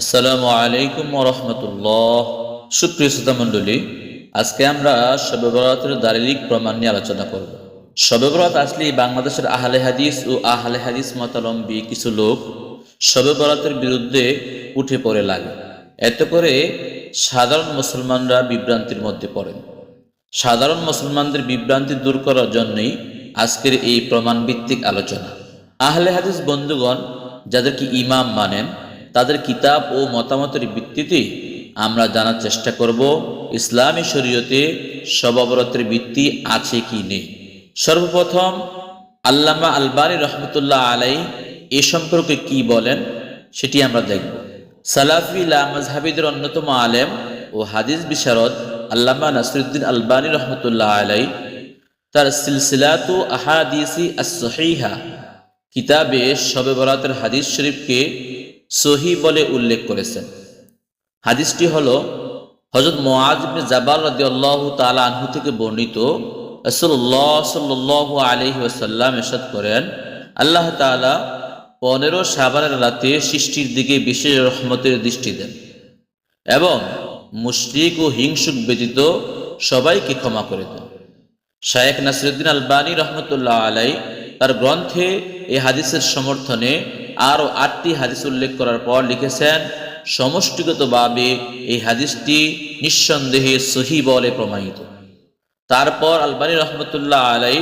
আসসালামু আলাইকুম রহমতুল্লাহ। সুপ্রিয় শ্রোতা মণ্ডলী, আজকে আমরা শবে বরাতের দারিলিক প্রমাণ নিয়ে আলোচনা করব। শবে বরাত আসলে বাংলাদেশের আহলে হাদিস ও আহলে হাদিস মতালম্বী কিছু লোক শবে বরাতের বিরুদ্ধে উঠে পড়ে লাগে। এতে করে সাধারণ মুসলমানরা বিভ্রান্তির মধ্যে পড়েন। সাধারণ মুসলমানদের বিভ্রান্তি দূর করার জন্যই আজকের এই প্রমাণ ভিত্তিক আলোচনা। আহলে হাদিস বন্ধুগণ, যাদেরকে ইমাম মানেন তাদের কিতাব ও মতামতের ভিত্তিতে আমরা জানার চেষ্টা করব, ইসলামী শরীয়তে সবাবরতের ভিত্তি আছে কি নেই। সর্বপ্রথম, আল্লামা আলবানী রহমতুল্লাহ আলাই এ সম্পর্কে কি বলেন সেটি আমরা দেখব। সালাফি মাজহাবিদের অন্যতম আলেম ও হাদিস বিশারদ আল্লামা নাসরুদ্দিন আলবানী রহমতুল্লাহ আলাই তার সিলসিলাতু আহাদিসি আসহিহা কিতাবে শবে বরাতের হাদিস শরীফকে সহি বলে উল্লেখ করেছেন। হাদিসটি হল হজরত মোয়াজ ইবনে জাবাল রাদিয়াল্লাহু তাআলা আনহু থেকে বর্ণিত। রাসূলুল্লাহ সাল্লাল্লাহু আলাইহি ওয়াসাল্লাম এরশাদ করেন, আল্লাহ তাআলা পনেরো সাবানের রাতে সৃষ্টির দিকে বিশেষ রহমতের দৃষ্টি দেন এবং মুশরিক ও হিংসুক ব্যতীত সবাইকে ক্ষমা করে দেন। শায়েখ নাসিরুদ্দিন আলবানী রহমতুল্লাহ আলাই তার গ্রন্থে এই হাদিসের সমর্থনে আরও আটটি হাদিস উল্লেখ করার পর লিখেছেন সমষ্টিগতভাবে এই হাদিসটি নিঃসন্দেহে সহি বলে প্রমাণিত। তারপর আলবানী রহমতুল্লাহ আলাই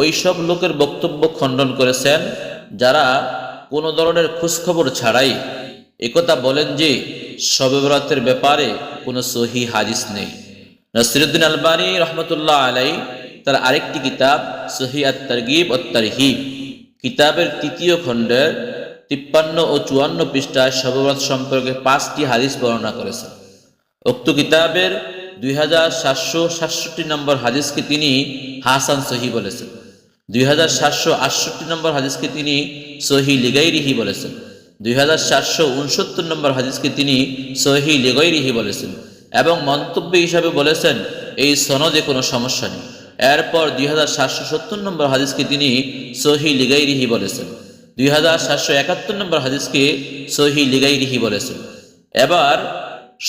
ওই সব লোকের বক্তব্য খণ্ডন করেছেন, যারা কোনো ধরনের খোঁজখবর ছাড়াই একথা বলেন যে শবে বরাতের ব্যাপারে কোনো সহি হাদিস নেই। নসিরুদ্দিন আলবানী রহমতুল্লাহ আলাই তার আরেকটি কিতাব, সহি আত তারগিব ও তারহিব কিতাবের তৃতীয় খণ্ডের তিপ্পান্ন ও চুয়ান্ন পৃষ্ঠায় সবরাত সম্পর্কে পাঁচটি হাদিস বর্ণনা করেছেন। উক্ত কিতাবের দুই হাজার সাতশো সাতষট্টি নম্বর হাদিসকে তিনি হাসান সহি বলেছেন। দুই হাজার সাতশো আটষট্টি নম্বর হাদিসকে তিনি সহি লিগাইরিহি বলেছেন। দুই হাজার সাতশো উনসত্তর নম্বর হাদিসকে তিনি সহি লিগাইরিহি বলেছেন এবং মন্তব্য হিসাবে বলেছেন, এই সনদে কোনো সমস্যা নেই। এরপর দুই হাজার সাতশো সত্তর নম্বর হাদিসকে তিনি সহি লিগাইরিহি বলেছেন। দুই হাজার সাতশো একাত্তর নম্বর হাদিসকে সহি লিগাইরিহি বলেছেন এবার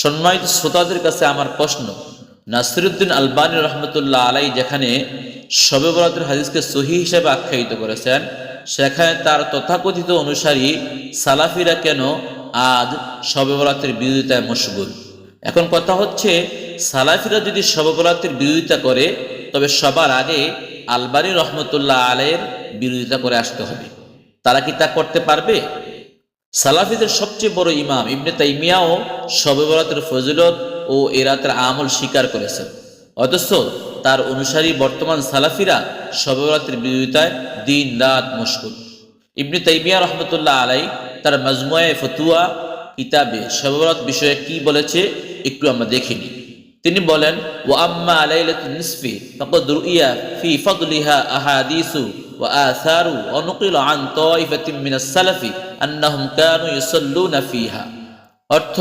সম্মানিত শ্রোতাদের কাছে আমার প্রশ্ন, নাসিরুদ্দিন আলবানী রহমতুল্লাহ আলাই যেখানে শবে বরাতের হাদিসকে সহি হিসেবে আখ্যায়িত করেছেন, সেখানে তার তথাকথিত অনুসারী সালাফিরা কেন আজ শবে বরাতের বিরোধিতায় মশগুল? এখন কথা হচ্ছে, সালাফিরা যদি শবে বরাতের বিরোধিতা করে, তবে সবার আগে আলবানী রহমতুল্লাহ আলাইয়ের বিরোধিতা করে আসতে হবে। তারা কি তা করতে পারবে? সালাফিদের সবচেয়ে বড় ইমাম ইবনে তাইমিয়াও শবে বরাতের ফজিলত ও এরাতের আমল স্বীকার করেছেন। অথচ তার অনুসারী বর্তমান সালাফিরা শবে বরাতের বিরোধিতায় দিন রাত মুশকুল ইবনে তাইমিয়া রহমতুল্লাহ আলাই তার মজমুয়ে ফতুয়া কিতাবে শবে বরাত বিষয়ে কি বলেছে একটু আমরা দেখিনি তিনি বলেন ও আম্মা আলাইলাতুন নিসফি, ফাকাদ রুইয়া ফি ফাদলিহা আহাদিসু আসারু ওয়া নুকিল আন তাইফাতিন মিনাস সালাফি আন্নাহুম কানু ইউসাল্লুনা অর্থ,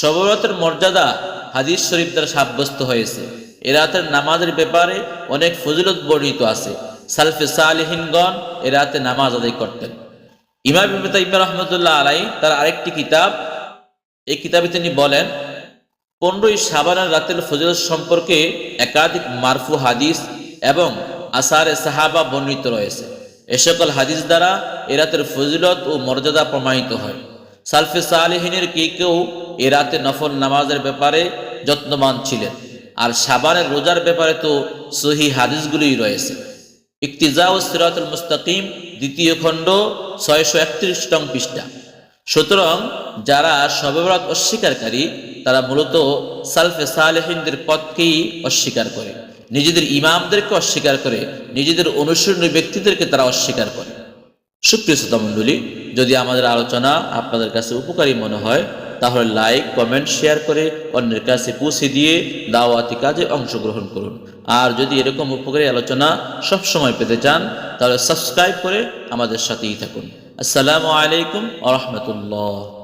সবরাতের মর্যাদা হাদিস শরীফ দ্বারা সাব্যস্ত হয়েছে। এ রাতের নামাজের ব্যাপারে অনেক ফজিলত বর্ণিত আছে। সালফে সালেহিনগণ এ রাতে নামাজ আদায় করতেন। ইমাম ইবনে তাইমিয়া রহমতুল্লাহ আলাই তার আরেকটি কিতাব, এই কিতাবে তিনি বলেন, পনেরোই সাবানার রাতের ফজলত সম্পর্কে একাধিক মারফু হাদিস এবং আসারে সাহাবা বর্ণিত রয়েছে। এ সকল হাদিস দ্বারা এ রাতের ফজিলত ও মর্যাদা প্রমাণিত হয়। সালফে সালেহিনের কে কেউ এ রাতে নফল নামাজের ব্যাপারে যত্নবান ছিলেন। আর সাবানের রোজার ব্যাপারে তো সহি হাদিসগুলোই রয়েছে। ইকতিজা ও সিরাতুল মুস্তাকিম দ্বিতীয় খণ্ড ছয়শো একত্রিশ টং পৃষ্ঠা। সুতরাং যারা সবেবরাত অস্বীকারী, তারা মূলত সালফে সালেহিনদের পথকেই অস্বীকার করে। নিজেদের ইমামদেরকে অস্বীকার করে, নিজেদের অনুসরণীয় ব্যক্তিদেরকে তারা অস্বীকার করে। সুপ্রিয় শ্রোতা মণ্ডলী, যদি আমাদের আলোচনা আপনাদের কাছে উপকারী মনে হয়, তাহলে লাইক কমেন্ট শেয়ার করে অন্যের কাছে পৌঁছে দিয়ে দাওয়াতি কাজে অংশগ্রহণ করুন। আর যদি এরকম উপকারী আলোচনা সব সময় পেতে চান, তাহলে সাবস্ক্রাইব করে আমাদের সাথেই থাকুন। আসসালামু আলাইকুম আ রহমতুল্লাহ।